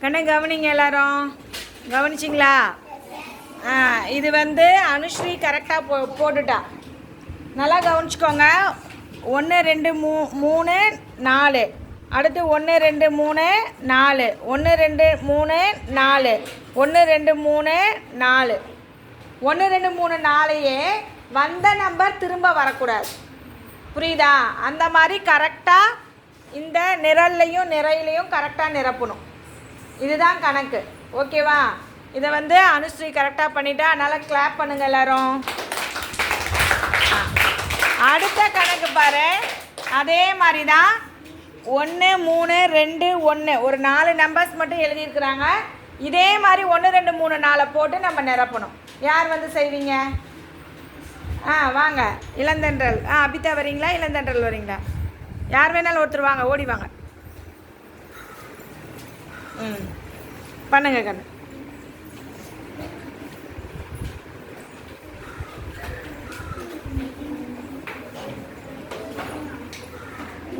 கண்ணு கவனிங்க எல்லாரும். கவனிச்சிங்களா? ஆ இது வந்து அனுஸ்ரீ கரெக்டாக போ போட்டுட்டா. நல்லா கவனிச்சுக்கோங்க. ஒன்று ரெண்டு மூ மூணு நாலு. அடுத்து ஒன்று ரெண்டு மூணு நாலு. ஒன்று ரெண்டு மூணு நாலு. ஒன்று ரெண்டு மூணு நாலு. ஒன்று ரெண்டு மூணு நாளையே வந்த நம்பர் திரும்ப வரக்கூடாது. புரியுதா? அந்த மாதிரி கரெக்டாக இந்த நிரல்லையும் நிறையிலையும் கரெக்டாக நிரப்பணும். இதுதான் கணக்கு. ஓகேவா? இதை வந்து அனுஸ்ரீ கரெக்டாக பண்ணிட்டா அதனால் கிளாப் பண்ணுங்க எல்லாரும். ஆ. அடுத்த கணக்கு பாரு. அதே மாதிரி தான் ஒன்று மூணு ரெண்டு ஒன்று ஒரு நாலு நம்பர்ஸ் மட்டும் எழுதியிருக்கிறாங்க. இதே மாதிரி ஒன்று ரெண்டு மூணு நாளை போட்டு நம்ம நிரப்பணும். யார் வந்து செய்வீங்க? ஆ வாங்க. இளந்தன்றல். ஆ அபிதா வரீங்களா? இளந்தன்றல் வரீங்களா? யார் வேணாலும் ஒருத்தர் வாங்க ஓடி வாங்க. ம். பண்ணுங்க கண்ணு.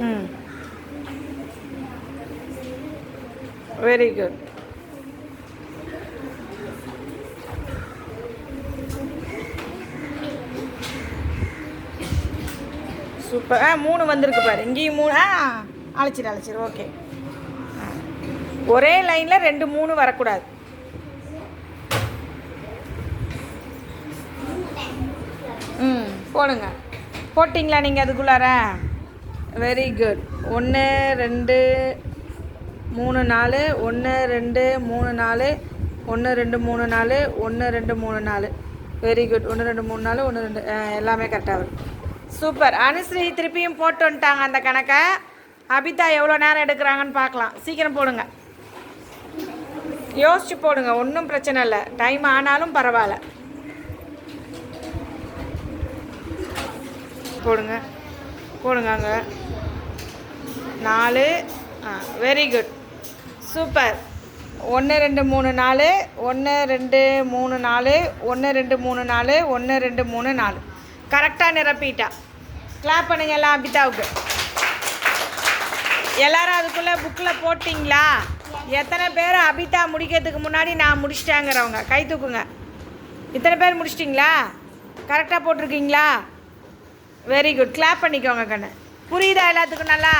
ம். வெரி குட் சூப்பர் ஆ மூணு வந்திருக்கு பாரு. இங்கேயும் மூணு ஆ அழைச்சிரு அழைச்சிரு. ஓகே ஒரே லைனில் ரெண்டு மூணு வரக்கூடாது. ம் போடுங்க. போட்டிங்களா நீங்கள் அதுக்குள்ளார? வெரி குட் ஒன்று ரெண்டு மூணு நாலு ஒன்று ரெண்டு மூணு நாலு ஒன்று ரெண்டு மூணு நாலு ஒன்று ரெண்டு மூணு நாலு. வெரி குட் ஒன்று ரெண்டு மூணு நாலு ஒன்று ரெண்டு எல்லாமே கரெக்டாக வரும். சூப்பர் அனுஸ்ரீ திருப்பியும் போட்டு வந்துட்டாங்க அந்த கணக்கை. அபிதா எவ்வளோ நேரம் எடுக்கிறாங்கன்னு பார்க்கலாம். சீக்கிரம் போடுங்க. யோசிச்சு போடுங்க ஒன்றும் பிரச்சனை இல்லை. டைம் ஆனாலும் பரவாயில்ல. போடுங்க. போடுங்க அங்கே. நாலு ஆ வெரி குட் சூப்பர் ஒன்று ரெண்டு மூணு நாலு. ஒன்று ரெண்டு மூணு நாலு. ஒன்று ரெண்டு மூணு நாலு. ஒன்று ரெண்டு மூணு நாலு. கரெக்டாக நிரப்பிட்டா. கிளாப் பண்ணுங்க எல்லாம் அபிதாவுக்கு. எல்லாரும் அதுக்குள்ளே புக்கில் போட்டிங்களா? எத்தனை பேர் அபிதா முடிக்கிறதுக்கு முன்னாடி நான் முடிச்சிட்டேங்கிறவங்க. கை தூக்குங்க. இத்தனை பேர் முடிச்சிட்டிங்களா? கரெக்டாக போட்டிருக்கீங்களா? வெரி குட் கிளாப் பண்ணிக்கோங்க கண்ணு. புரியுதா எல்லாத்துக்கும் நல்லா?